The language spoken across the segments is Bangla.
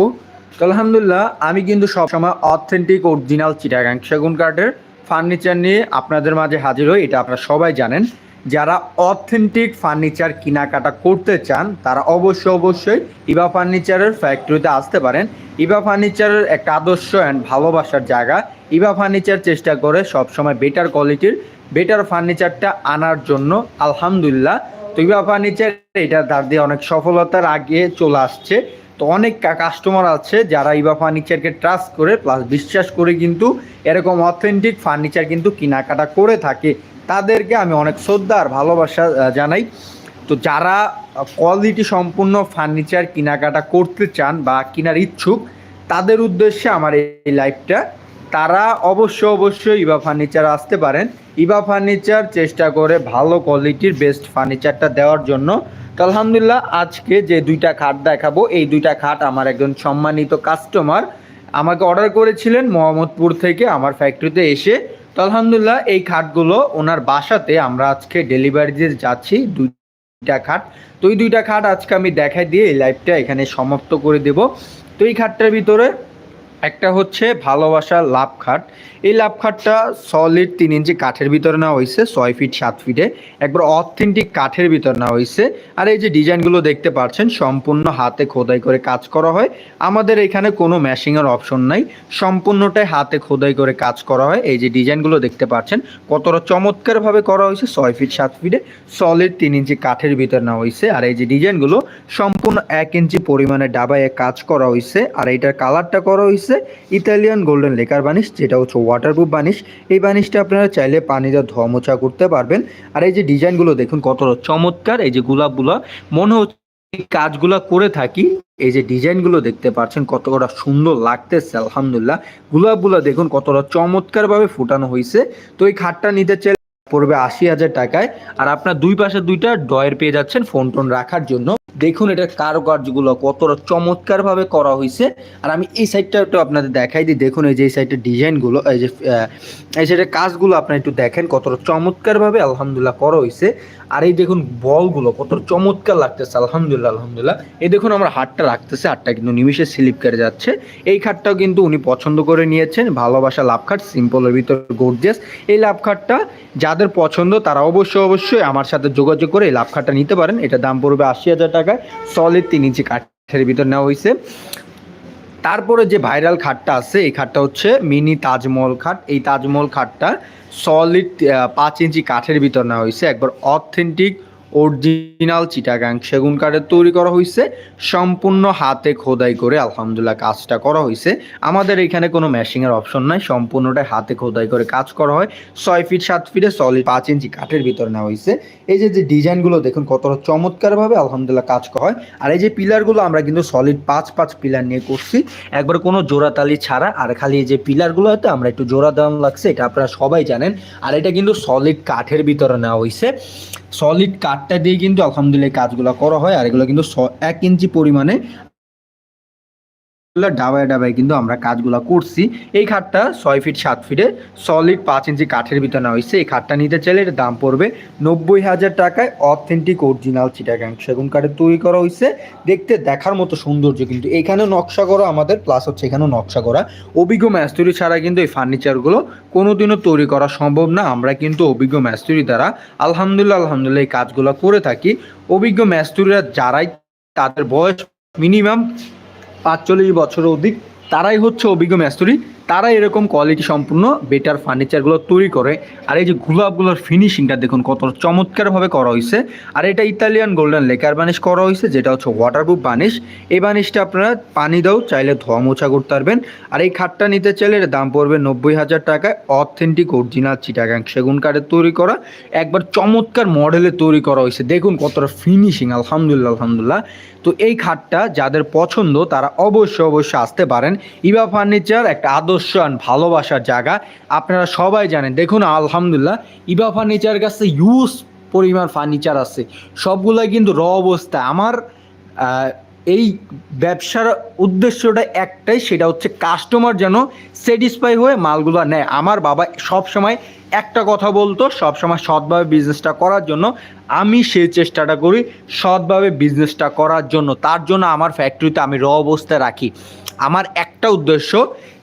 আপু। আলহামদুলিল্লাহ, আমি কিন্তু সবসময় অথেন্টিক অরিজিনাল চিটাগাং সেগুন কাঠের ফার্নিচার নিয়ে আপনাদের মাঝে হাজির হই, এটা আপনারা সবাই জানেন। যারা অথেন্টিক ফার্নিচার কেনাকাটা করতে চান, তারা অবশ্যই অবশ্যই ইবা ফার্নিচারের ফ্যাক্টরিতে আসতে পারেন। ইবা ফার্নিচারের একটা আদর্শ অ্যান্ড ভালোবাসার জায়গা। ইবা ফার্নিচার চেষ্টা করে সবসময় বেটার কোয়ালিটির বেটার ফার্নিচারটা আনার জন্য আলহামদুলিল্লাহ। তো ইবা ফার্নিচার এটা তার দিয়ে অনেক সফলতার আগে চলে আসছে। তো অনেক কাস্টমার আছে যারা ইবা ফার্নিচারকে ট্রাস্ট করে প্লাস বিশ্বাস করে কিন্তু এরকম অথেন্টিক ফার্নিচার কিন্তু কেনাকাটা করে থাকে। তাদেরকে আমি অনেক শ্রদ্ধা আর ভালোবাসা জানাই। তো যারা কোয়ালিটি সম্পূর্ণ ফার্নিচার কেনাকাটা করতে চান বা কেনার ইচ্ছুক, তাদের উদ্দেশ্যে আমার এই লাইভটা তারা অবশ্য অবশ্যই ইবা ফার্নিচার আসতে পারেন। ইবা ফার্নিচার চেষ্টা করে ভালো কোয়ালিটির বেস্ট ফার্নিচারটা দেওয়ার জন্য। তো আলহামদুলিল্লাহ, আজকে যে দুইটা খাট দেখাবো, এই দুইটা খাট আমার একজন সম্মানিত কাস্টমার আমাকে অর্ডার করেছিলেন মোহাম্মদপুর থেকে আমার ফ্যাক্টরিতে এসে। তো আলহামদুলিল্লাহ, এই খাটগুলো ওনার বাসাতে আমরা আজকে ডেলিভারি দিয়ে যাচ্ছি, দুইটা খাট। তো এই দুইটা খাট আজকে আমি দেখাই দিয়ে এই লাইভটা এখানে সমাপ্ত করে দেব। তো এই খাটটার ভিতরে একটা হচ্ছে ভালোবাসা লাভ খাট। এই লাভ খাটটা সলিড তিন ইঞ্চি কাঠের ভিতরে নেওয়া হয়েছে, ছয় ফিট সাত ফিটে একবার অথেন্টিক কাঠের ভিতর নেওয়া হয়েছে। আর এই যে ডিজাইনগুলো দেখতে পাচ্ছেন, সম্পূর্ণ হাতে খোদাই করে কাজ করা হয়। আমাদের এখানে কোনো ম্যাশিংয়ের অপশন নাই। সম্পূর্ণটাই হাতে খোদাই করে কাজ করা হয়। এই যে ডিজাইনগুলো দেখতে পাচ্ছেন, কতটা চমৎকারভাবে করা হয়েছে, ছয় ফিট সাত ফিটে সলিড তিন ইঞ্চি কাঠের ভিতর নেওয়া হয়েছে। আর এই যে ডিজাইনগুলো সম্পূর্ণ এক ইঞ্চি পরিমাণে ডাবায় কাজ করা হয়েছে। আর এইটার কালারটা করা হয়েছে ইতালিয়ান গোল্ডেন লেকার বানিশ, যেটা হচ্ছে ওয়াটারপ্রুফ বানিশ। এই বানিশটা আপনারা চাইলে পানিতে ধোয়া মোছা করতে পারবেন। আর এই যে ডিজাইনগুলো দেখুন, কতটা চমৎকার। এই যে গোলাপগুলো, মনে হচ্ছে কাজগুলো করে থাকি। এই যে ডিজাইনগুলো দেখতে পাচ্ছেন, কতটা সুন্দর লাগতেছে, আলহামদুলিল্লাহ। গোলাপগুলো দেখুন, কতটা চমৎকারভাবে ফুটানো হয়েছে তো এই খাটটা নিতে চাইলে পড়বে আশি হাজার টাকায়। আর আপনার দুই পাশে দুইটা ডয়ের পেয়ে যাচ্ছেন ফোন টোন রাখার জন্য। দেখুন এটার কারুকার্যগুলো কতটা চমৎকার ভাবে করা হয়েছে আর আমি এই সাইডটা একটু আপনাদের দেখাই দিই। দেখুন এই যে, এই সাইডের ডিজাইনগুলো, এই যে এই সাইডের কাজগুলো আপনারা একটু দেখেন কতটা চমৎকার ভাবে আলহামদুলিল্লাহ করা হয়েছে আর এই দেখুন বলগুলো কতটা চমৎকার লাগতেছে। আলহামদুলিল্লাহ আলহামদুলিল্লাহ। এই দেখুন আমার হাতটা রাখতেছে। হাতটা কিন্তু নিমিশে স্লিপ করে যাচ্ছে। এই খাটটাও কিন্তু উনি পছন্দ করে নিয়েছেন। ভালোবাসা লাভ খাট সিম্পলের ভিতর গোর্জেস এই লাভ খাটটা যাদের পছন্দ তারা অবশ্যই অবশ্যই আমার সাথে যোগাযোগ করে এই লাভ খাটটা নিতে পারেন। এটা দাম পড়বে আশি হাজার টাকায় সলিড তিন ইঞ্চি কাঠের ভিতর নেওয়া হয়েছে তারপরে যে ভাইরাল খাটটা আছে, এই খাটটা হচ্ছে মিনি তাজমহল খাট। এই তাজমহল খাটটা সলিড পাঁচ ইঞ্চি কাঠের ভিতর নেওয়া হয়েছে একবার অথেন্টিক অরিজিনাল চিটাগাং সেগুন কাঠের তৈরি করা হয়েছে সম্পূর্ণ হাতে খোদাই করে আলহামদুলিল্লাহ কাজটা করা হয়েছে আমাদের এখানে কোনো ম্যাশিংয়ের অপশন নাই, সম্পূর্ণটাই হাতে খোদাই করে কাজ করা হয়। ছয় ফিট, সাত ফিটে সলিড পাঁচ ইঞ্চি কাঠের ভিতর নেওয়া হয়েছে এই যে যে ডিজাইনগুলো দেখুন কতটা চমৎকারভাবে আলহামদুলিল্লাহ কাজ করা হয়। আর এই যে পিলারগুলো আমরা কিন্তু সলিড পাঁচ পাঁচ পিলার নিয়ে করছি। একবার কোনো জোড়াতালি ছাড়া আর খালি এই যে পিলারগুলো হয়তো আমরা একটু জোড়া দেওয়ান লাগছে, এটা আপনারা সবাই জানেন। আর এটা কিন্তু সলিড কাঠের ভিতরে নেওয়া হয়েছে সলিড কাঠটা দিয়ে কিন্তু আলহামদুলিল্লাহ কাজগুলো করা হয় আর এগুলো কিন্তু এক ইঞ্চি পরিমাণে ডাবায় ডাবায় কিন্তু আমরা কাজগুলো করছি। এই খাটটা ছয় ফিট, সাত ফিটে সলিড পাঁচ ইঞ্চি কাঠের ভিতরে নেওয়া হয়েছে। এই খাটটা নিতে চাইলে এর দাম পড়বে নব্বই হাজার টাকায় অথেন্টিক অরিজিনাল চিটাগাং সেগুন কাঠের তৈরি করা হয়েছে। দেখতে, দেখার মতো সৌন্দর্য কিন্তু। এখানে নকশা করা আমাদের প্লাস হচ্ছে এখানেও নকশা করা। অভিজ্ঞ ম্যাস্তুরি ছাড়া কিন্তু এই ফার্নিচারগুলো কোনোদিনও তৈরি করা সম্ভব না। আমরা কিন্তু অভিজ্ঞ ম্যাস্তুরি দ্বারা আলহামদুলিল্লাহ আলহামদুলিল্লাহ এই কাজগুলো করে থাকি। অভিজ্ঞ ম্যাস্তুরিরা যারাই তাদের বয়স মিনিমাম পাঁচচল্লিশ বছর অধিক তারাই হচ্ছে অভিজ্ঞ ম্যাস্তুরি। তারা এরকম কোয়ালিটি সম্পূর্ণ বেটার ফার্নিচারগুলো তৈরি করে। আর এই যে গোলাপগুলোর ফিনিশিংটা দেখুন কত চমৎকারভাবে করা হয়েছে আর এটা ইতালিয়ান গোল্ডেন লেকার বানিশ করা হয়েছে যেটা হচ্ছে ওয়াটারপ্রুফ বানিশ এই বানিশটা আপনারা পানি দাও, চাইলে ধোয়া মোছা করতে পারবেন। আর এই খাটটা নিতে চাইলে এর দাম পড়বে নব্বই হাজার টাকায়। অথেন্টিক অরিজিনাল চিটাগাং সেগুন কাঠের তৈরি করা। একবার চমৎকার মডেলে তৈরি করা হয়েছে দেখুন কতটা ফিনিশিং আলহামদুলিল্লাহ আলহামদুলিল্লাহ। তো এই খাটটা যাদের পছন্দ, তারা অবশ্যই অবশ্যই আসতে পারেন। ইবা ফার্নিচার একটা আদর্শ আর ভালোবাসার জায়গা। আপনারা সবাই জানেন, দেখুন, আলহামদুলিল্লাহ ইবা ফার্নিচার কাছে ইউজ পরিমাণ ফার্নিচার আছে। সবগুলোই কিন্তু র অবস্থা আমার এই ব্যবসার উদ্দেশ্যটা একটাই, সেটা হচ্ছে কাস্টমার যেন স্যাটিসফাই হয়ে মালগুলো নেয়। আমার বাবা সব সময় একটা কথা বলতো সব সময় সৎভাবে বিজনেসটা করার জন্য। আমি সেই চেষ্টাটা করি সৎভাবে বিজনেসটা করার জন্য। তার জন্য আমার ফ্যাক্টরিতে আমি র অবস্থায় রাখি। আমার একটা উদ্দেশ্য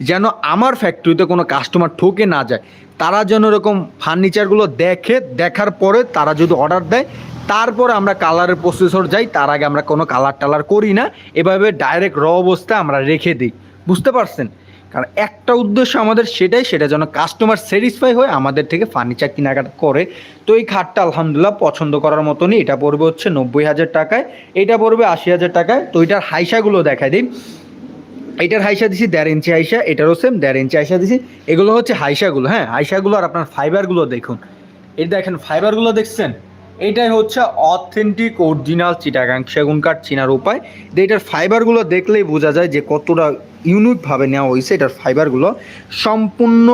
যেন আমার ফ্যাক্টরিতে কোনো কাস্টমার ঠকে না যায়। তারা যেন এরকম ফার্নিচারগুলো দেখে, দেখার পরে তারা যদি অর্ডার দেয় তারপর আমরা কালারের প্রসেসর যাই, তার আগে আমরা কোনো কালার টালার করি না। এভাবে ডাইরেক্ট র অবস্থায় আমরা রেখে দিই। বুঝতে পারছেন? কারণ একটা উদ্দেশ্য আমাদের সেটাই, সেটা যেন কাস্টমার স্যাটিসফাই হয়ে আমাদের থেকে ফার্নিচার কেনাকাটা করে। তো এই খাটটা আলহামদুলিল্লাহ পছন্দ করার মতনই। এটা পড়বে হচ্ছে নব্বই হাজার টাকায়। এটা পড়বে আশি হাজার টাকায়। তো এটার হাইসাগুলো দেখাই দিই। এটার হাইসা দিছি দেড় ইঞ্চি হাইসা, এটারও সেম দেড় ইঞ্চি হাইসা দিছি। এগুলো হচ্ছে হাইসাগুলো হ্যাঁ হাইসাগুলো আর আপনার ফাইবারগুলো দেখুন। এই দেখেন ফাইবারগুলো দেখছেন? এটাই হচ্ছে অথেন্টিক অরিজিনাল চিটাগাং সেগুন কাঠ চিনার উপায়। এটার ফাইবারগুলো দেখলেই বোঝা যায় যে কতটা ইউনিকভাবে নেওয়া হয়েছে এটার ফাইবারগুলো সম্পূর্ণ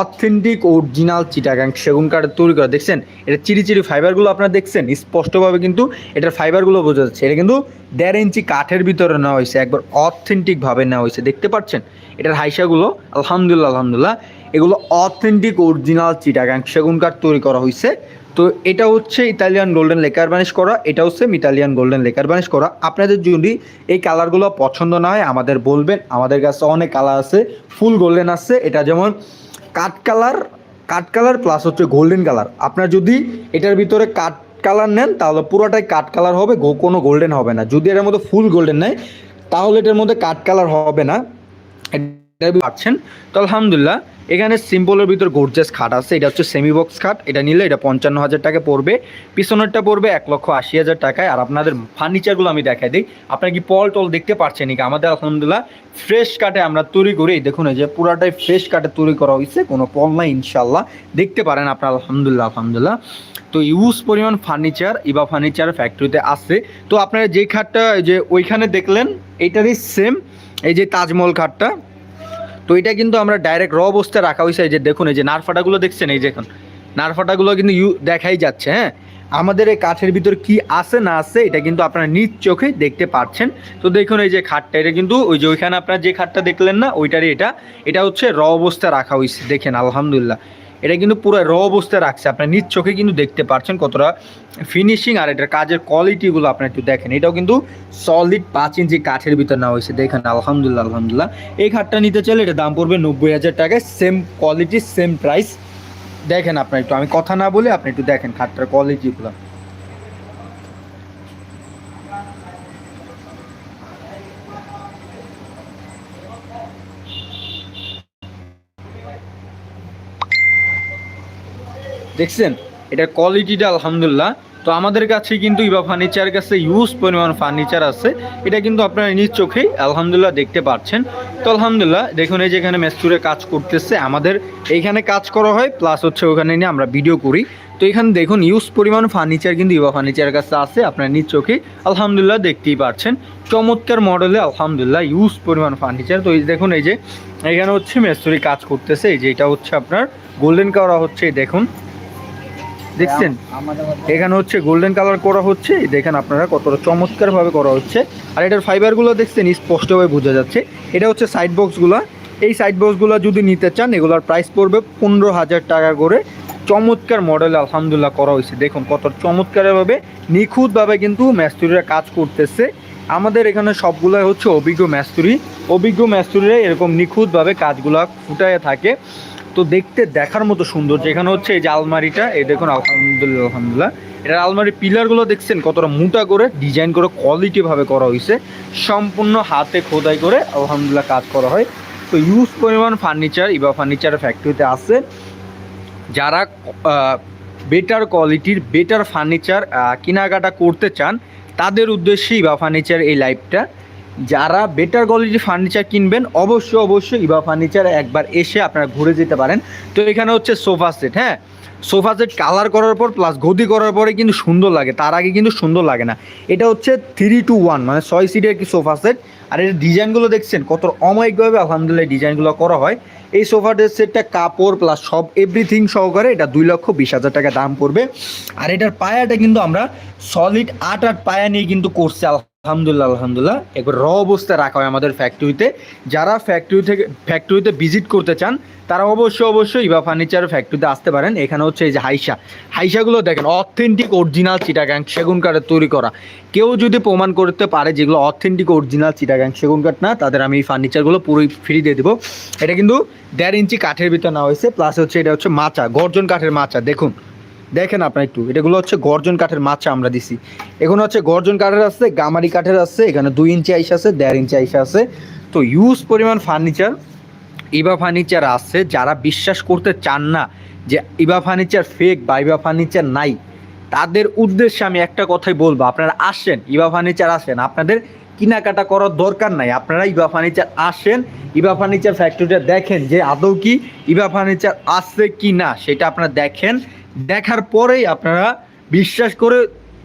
অথেন্টিক অরিজিনাল চিটাগাং সেগুন কাঠের তৈরি করা। দেখছেন? এটা চিরি চিরি ফাইবারগুলো আপনারা দেখছেন? স্পষ্টভাবে কিন্তু এটার ফাইবারগুলো বোঝা যাচ্ছে। এটা কিন্তু দেড় ইঞ্চি কাঠের ভিতরে নেওয়া হয়েছে, একবার অথেন্টিকভাবে নেওয়া হয়েছে। দেখতে পাচ্ছেন? এটার হাইসাগুলো, আলহামদুলিল্লাহ আলহামদুলিল্লাহ, এগুলো অথেন্টিক অরিজিনাল চিটাগাং সেগুন কাঠ তৈরি করা হয়েছে। তো এটা হচ্ছে ইতালিয়ান গোল্ডেন লেকার বানিশ করা, এটা হচ্ছে ইতালিয়ান গোল্ডেন লেকার বানিশ করা। আপনাদের যদি এই কালারগুলো পছন্দ না হয়, আমাদের বলবেন, আমাদের কাছে অনেক কালার আছে ফুল গোল্ডেন আছে এটা যেমন কাঠ কালার কাঠ কালার প্লাস হচ্ছে গোল্ডেন কালার আপনার যদি এটার ভিতরে কাঠ কালার নেন, তাহলে পুরোটাই কাঠ কালার হবে কোনো গোল্ডেন হবে না। যদি এটার মধ্যে ফুল গোল্ডেন নেয়, তাহলে এটার মধ্যে কাঠ কালার হবে না। পাচ্ছেন তো আলহামদুলিল্লাহ, এখানে সিম্পলের ভিতর গোর্জেস খাট আছে। এটা হচ্ছে সেমি বক্স খাট। এটা নিলে এটা পঞ্চান্ন হাজার টাকা পড়বে। পিছনেরটা পড়বে এক লক্ষ আশি হাজার টাকায়। আর আপনাদের ফার্নিচারগুলো আমি দেখাই দিই। আপনার কি পল টল দেখতে পাচ্ছেন নাকি? আমাদের আলহামদুলিল্লাহ ফ্রেশ কাটে আমরা তৈরি করি। দেখুন, এই যে পুরাটাই ফ্রেশ কাটে তৈরি করা হয়েছে। কোনো পল নাই ইনশাল্লাহ দেখতে পারেন আপনার, আলহামদুলিল্লাহ আলহামদুলিল্লাহ। তো ইউজ পরিমাণ ফার্নিচার ইবা ফার্নিচার ফ্যাক্টরিতে আছে। তো আপনারা যে খাটটা যে ওইখানে দেখলেন এইটারই সেম এই যে তাজমহল খাটটা। তো এটা কিন্তু আমরা ডাইরেক্ট র অবস্থায় রাখা হয়েছে এই যে দেখুন, এই যে নারফাটাগুলো দেখছেন, এই দেখুন নারফাটাগুলো কিন্তু ইউ দেখাই যাচ্ছে হ্যাঁ? আমাদের এই কাঠের ভিতর কি আছে না আছে, এটা কিন্তু আপনারা নিজ চোখে দেখতে পাচ্ছেন। তো দেখুন এই যে খাটটা, এটা কিন্তু ওই যে ওইখানে আপনারা যে খাটটা দেখলেন না, ওইটারই এটা। এটা হচ্ছে র অবস্থায় রাখা হয়েছে, দেখেন, আলহামদুলিল্লাহ। এটা কিন্তু পুরো র অবস্থায় রাখছে। আপনার নিজ চোখে কিন্তু দেখতে পাচ্ছেন কতটা ফিনিশিং আর এটার কাজের কোয়ালিটিগুলো আপনার একটু দেখেন। এটাও কিন্তু সলিড পাঁচ ইঞ্চি কাঠের ভিতর নেওয়া হয়েছে। দেখেন, আলহামদুলিল্লাহ আলহামদুলিল্লাহ। এই খাটটা নিতে চাইলে এটা দাম পড়বে নব্বই হাজার টাকায়। সেম কোয়ালিটি সেম প্রাইস দেখেন আপনার একটু, আমি কথা না বলে আপনি একটু দেখেন খাটটার কোয়ালিটিগুলো দেখছেন? এটার কোয়ালিটিটা আলহামদুলিল্লাহ। তো আমাদের কাছে কিন্তু ইবা ফার্নিচার কাছে ইউজ পরিমাণ ফার্নিচার আছে। এটা কিন্তু আপনারা নিজ চোখেই আলহামদুলিল্লাহ দেখতে পাচ্ছেন তো আলহামদুলিল্লাহ, দেখুন এই যেখানে মেস্তুরে কাজ করতেছে আমাদের। এইখানে কাজ করা হয় প্লাস হচ্ছে ওখানে নিয়ে আমরা ভিডিও করি। তো এখানে দেখুন ইউজ পরিমাণ ফার্নিচার কিন্তু ইবা ফার্নিচারের কাছে আছে, আপনার নিজ চোখে আলহামদুলিল্লাহ দেখতেই পাচ্ছেন চমৎকার মডেলে আলহামদুলিল্লাহ ইউজ পরিমাণ ফার্নিচার তো এই দেখুন এই যে, এখানে হচ্ছে মেস্তুরি কাজ করতেছে। এই যে এটা হচ্ছে আপনার গোল্ডেন করা হচ্ছে দেখুন। দেখছেন? এখানে হচ্ছে গোল্ডেন কালার করা হচ্ছে। দেখেন আপনারা কতটা চমৎকারভাবে করা হচ্ছে। আর এটার ফাইবারগুলো দেখছেন স্পষ্টভাবে বোঝা যাচ্ছে। এটা হচ্ছে সাইড বক্সগুলো এই সাইড বক্সগুলো যদি নিতে চান এগুলোর প্রাইস পড়বে পনেরো হাজার টাকা করে। চমৎকার মডেল আলহামদুলিল্লাহ করা হয়েছে। দেখুন কত চমৎকারভাবে নিখুঁতভাবে কিন্তু ম্যাস্তুরিরা কাজ করতেছে। আমাদের এখানে সবগুলো হচ্ছে অভিজ্ঞ ম্যাস্তুরি। অভিজ্ঞ ম্যাস্তুরিরা এরকম নিখুঁতভাবে কাজগুলা ফুটায় থাকে। তো দেখতে দেখার মতো সুন্দর, যেখানে হচ্ছে এই যে আলমারিটা, এই দেখুন, আলহামদুলিল্লাহ আলহামদুলিল্লাহ। এটার আলমারির পিলারগুলো দেখছেন, কতটা মোটা করে ডিজাইন করে কোয়ালিটিভাবে করা হয়েছে সম্পূর্ণ হাতে খোদাই করে আলহামদুলিল্লাহ কাজ করা হয়। তো ইউজ পরিমাণ ফার্নিচার ইবা ফার্নিচার ফ্যাক্টরিতে আছে। যারা বেটার কোয়ালিটির বেটার ফার্নিচার কেনাকাটা করতে চান, তাদের উদ্দেশ্যে ইবা ফার্নিচার এই লাইভটা যারা বেটার কোয়ালিটি ফার্নিচার কিনবেন, অবশ্যই অবশ্যই ইভা ফার্নিচার একবার এসে আপনারা ঘুরে যেতে পারেন। তো এখানে হচ্ছে সোফা সেট হ্যাঁ? সোফা সেট কালার করার পর প্লাস গদি করার পরে কিন্তু সুন্দর লাগে, তার আগে কিন্তু সুন্দর লাগে না। এটা হচ্ছে থ্রি টু ওয়ান মানে ছয় সিটের একটি সোফা সেট আর এর ডিজাইনগুলো দেখছেন, কত অমায়িকভাবে আলহামদুলিল্লাহ ডিজাইনগুলো করা হয়। এই সোফা সোফাটের সেটটা কাপড় প্লাস সব এভরিথিং সহকারে এটা দুই লক্ষ বিশ হাজার টাকা দাম পড়বে। আর এটার পায়াটা কিন্তু আমরা সলিড আট আট পায়া নিয়ে কিন্তু করছি আলহামদুলিল্লাহ আলহামদুলিল্লাহ। একবার র অবস্থায় রাখা হয় আমাদের ফ্যাক্টরিতে যারা ফ্যাক্টরি থেকে ফ্যাক্টরিতে ভিজিট করতে চান, তারা অবশ্যই অবশ্যই ইভা ফার্নিচার ফ্যাক্টরিতে আসতে পারেন। এখানে হচ্ছে এই যে হাইসা। হাইসাগুলো দেখেন অথেন্টিক অরিজিনাল চিটাগাং সেগুন কাঠের তৈরি করা। কেউ যদি প্রমাণ করতে পারে যেগুলো অথেন্টিক অরিজিনাল চিটাগাং সেগুন কাঠ না, তাদের আমি এই ফার্নিচারগুলো পুরোই ফ্রি দিয়ে দেবো। এটা কিন্তু দেড় ইঞ্চি কাঠের ভিতরে নেওয়া হয়েছে প্লাস হচ্ছে এটা হচ্ছে মাচা, গর্জন কাঠের মাচা। দেখুন দেখেন আপনার একটু এটাগুলো হচ্ছে গর্জন কাঠের মাচা আমরা দিছি। এখানে হচ্ছে গর্জন কাঠের আছে, গামারি কাঠের আছে, এখানে দুই ইঞ্চি আইস আছে, দেড় ইঞ্চি আইস আছে। তো ইউজ পরিমাণ ফার্নিচার ইবা ফার্নিচার আছে, যারা বিশ্বাস করতে চান না যে ইবা ফার্নিচার ফেক বা ইবা ফার্নিচার নাই, তাদের উদ্দেশ্যে আমি একটা কথাই বলব, আপনারা আসেন, ইবা ফার্নিচার আসেন, আপনাদের কেনাকাটা করার দরকার নাই, আপনারা ইবা ফার্নিচার আসেন, ইবা ফার্নিচার ফ্যাক্টরিটা দেখেন যে আদৌ কি ইবা ফার্নিচার আছে কি না সেটা আপনারা দেখেন দেখার পরেই আপনারা বিশ্বাস করে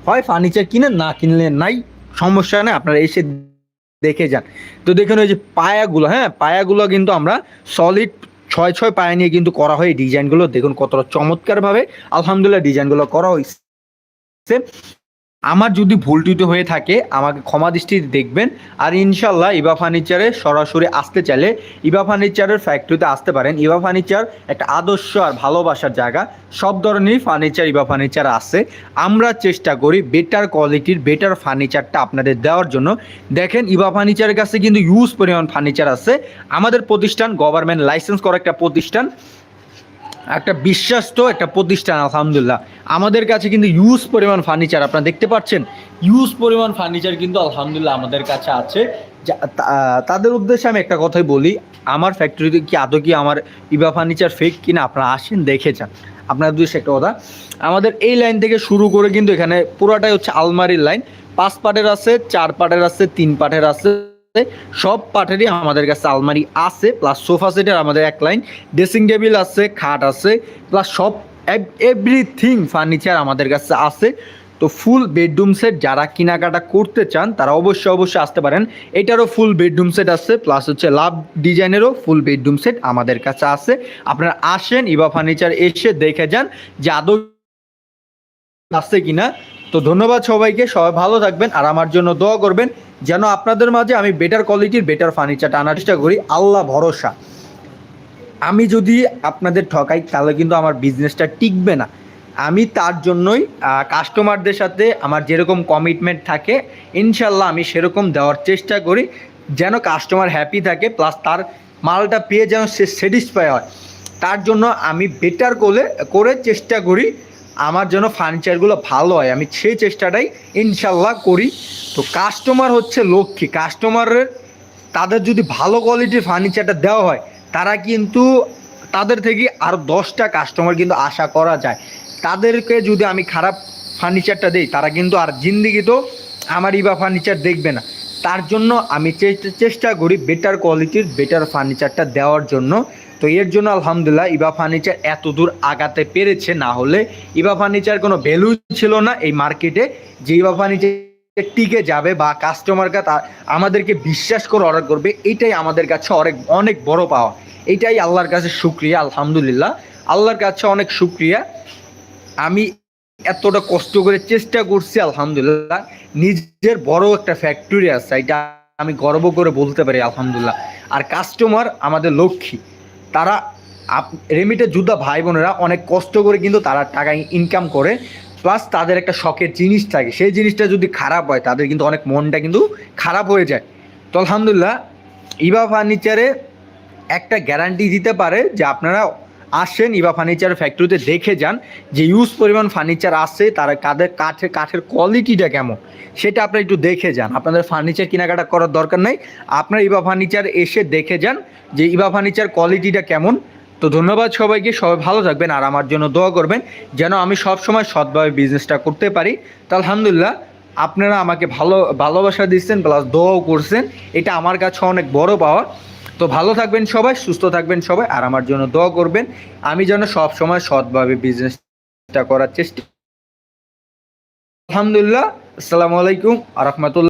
হয় ফার্নিচার কিনে না কিনলে নাই, সমস্যা নেই, আপনারা এসে দেখে যান। তো দেখুন ওই যে পায়াগুলো হ্যাঁ পায়াগুলো কিন্তু আমরা সলিড ছয় ছয় পায়া নিয়ে কিন্তু করা হয় ডিজাইনগুলো দেখুন কতটা চমৎকারভাবে, আলহামদুলিল্লাহ ডিজাইনগুলো করা হয়েছে আমার যদি ভুল টুটি হয়ে থাকে, আমাকে ক্ষমা দৃষ্টিতে দেখবেন। আর ইনশাল্লাহ ইবা ফার্নিচারে সরাসরি আসতে চাইলে ইবা ফার্নিচারের ফ্যাক্টরিতে আসতে পারেন। ইবা ফার্নিচার একটা আদর্শ আর ভালোবাসার জায়গা। সব ধরনেরই ফার্নিচার ইবা ফার্নিচার আছে। আমরা চেষ্টা করি বেটার কোয়ালিটির বেটার ফার্নিচারটা আপনাদের দেওয়ার জন্য। দেখেন ইবা ফার্নিচারের কাছে কিন্তু ইউজ পরিমাণ ফার্নিচার আছে। আমাদের প্রতিষ্ঠান গভর্নমেন্ট লাইসেন্স করা একটা প্রতিষ্ঠান। একটা বিশ্বাস্ত একটা প্রতিষ্ঠান, আলহামদুলিল্লাহ। আমাদের কাছে কিন্তু ইউজ পরিমাণ ফার্নিচার আপনারা দেখতে পাচ্ছেন ইউজ পরিমাণ ফার্নিচার কিন্তু আলহামদুলিল্লাহ আমাদের কাছে আছে। তাদের উদ্দেশ্যে আমি একটা কথাই বলি, আমার ফ্যাক্টরিতে কি আদৌ কি আমার ইবা ফার্নিচার ফেক কিনা? আপনারা আসেন, দেখে যান। আপনার উদ্দেশ্যে একটা কথা, আমাদের এই লাইন থেকে শুরু করে কিন্তু এখানে পুরোটাই হচ্ছে আলমারির লাইন পাঁচ পাটের আছে, চার পাটের আছে, তিন পাটের আছে। সব পাটেরই আমাদের কাছে আলমারি আছে প্লাস সোফা সেটের আমাদের এক লাইন ড্রেসিং টেবিল আছে, খাট আছে প্লাস সব এভরিথিং ফার্নিচার আমাদের কাছে আছে। তো ফুল বেডরুম সেট যারা কেনাকাটা করতে চান, তারা অবশ্যই অবশ্যই আসতে পারেন। এটারও ফুল বেডরুম সেট আছে প্লাস হচ্ছে লাভ ডিজাইনেরও ফুল বেডরুম সেট আমাদের কাছে আছে। আপনারা আসেন ইবা ফার্নিচার এসে দেখে যান যে আদৌ আসছে কিনা। তো ধন্যবাদ সবাইকে, সবাই ভালো থাকবেন আর আমার জন্য দোয়া করবেন যেন আপনাদের মাঝে আমি বেটার কোয়ালিটির বেটার ফার্নিচারটা আনার চেষ্টা করি। আল্লাহ ভরসা। আমি যদি আপনাদের ঠকাই, তাহলে কিন্তু আমার বিজনেসটা টিকবে না। আমি তার জন্যই কাস্টমারদের সাথে আমার যেরকম কমিটমেন্ট থাকে ইনশাল্লাহ আমি সেরকম দেওয়ার চেষ্টা করি, যেন কাস্টমার হ্যাপি থাকে প্লাস তার মালটা পেয়ে যেন সে স্যাটিসফাই হয়। তার জন্য আমি বেটার করে করে চেষ্টা করি আমার জন্য ফার্নিচারগুলো ভালো হয়, আমি সেই চেষ্টাটাই ইনশাল্লাহ করি। তো কাস্টমার হচ্ছে লক্ষ্মী। কাস্টমারের তাদের যদি ভালো কোয়ালিটির ফার্নিচারটা দেওয়া হয়, তারা কিন্তু তাদের থেকে আরও দশটা কাস্টমার কিন্তু আশা করা যায়। তাদেরকে যদি আমি খারাপ ফার্নিচারটা দিই, তারা কিন্তু আর জিন্দিগি তো আমার ইবা ফার্নিচার দেখবে না। তার জন্য আমি চেষ্টা করি বেটার কোয়ালিটির বেটার ফার্নিচারটা দেওয়ার জন্য। তো এর জন্য আলহামদুলিল্লাহ ইবা ফার্নিচার এত দূর আগাতে পেরেছে, না হলে ইবা ফার্নিচার কোনো ভ্যালু ছিল না এই মার্কেটে যে ইবা ফার্নিচার টিকে যাবে বা কাস্টমার আমাদেরকে বিশ্বাস করে অর্ডার করবে, এটাই আমাদের কাছে অনেক অনেক বড় পাওয়া। এটাই আল্লাহর কাছে শুক্রিয়া, আলহামদুলিল্লাহ। আল্লাহর কাছে অনেক শুক্রিয়া। আমি এতটা কষ্ট করে চেষ্টা করছি, আলহামদুলিল্লাহ। নিজের বড় একটা ফ্যাক্টরি আছে, এটা আমি গর্ব করে বলতে পারি, আলহামদুলিল্লাহ। আর কাস্টমার আমাদের লক্ষ্মী। তারা রেমিটের যুদ্ধা ভাই বোনেরা অনেক কষ্ট করে কিন্তু তারা টাকা ইনকাম করে প্লাস তাদের একটা শখের জিনিস থাকে। সেই জিনিসটা যদি খারাপ হয়, তাদের কিন্তু অনেক মনটা কিন্তু খারাপ হয়ে যায়। তো আলহামদুলিল্লাহ, ইবা ফার্নিচারে একটা গ্যারান্টি দিতে পারে যে আপনারা আসেন ইবা ফার্নিচার ফ্যাক্টরিতে দেখে যান যে ইউজ পরিমাণ ফার্নিচার আসছে তারা কাদের কাঠের কাঠের কোয়ালিটিটা কেমন, সেটা আপনারা একটু দেখে যান। আপনাদের ফার্নিচার কেনাকাটা করার দরকার নাই। আপনারা ইবা ফার্নিচার এসে দেখে যান যে ইবা ফার্নিচার কোয়ালিটিটা কেমন। তো ধন্যবাদ সবাইকে, সবাই ভালো থাকবেন আর আমার জন্য দোয়া করবেন যেন আমি সব সময় সৎভাবে বিজনেসটা করতে পারি। তো আলহামদুলিল্লাহ, আপনারা আমাকে ভালো, ভালোবাসা দিচ্ছেন প্লাস দোয়াও করছেন। এটা আমার কাছে অনেক বড় পাওয়া তো ভালো থাকবেন সবাই, সুস্থ থাকবেন সবাই, আর আমার জন্য দোয়া করবেন। আমি যেন সব সময় সৎভাবে বিজনেসটা করার চেষ্টা আলহামদুলিল্লাহ, আসসালামু আলাইকুম আ রহমতুল্লাহ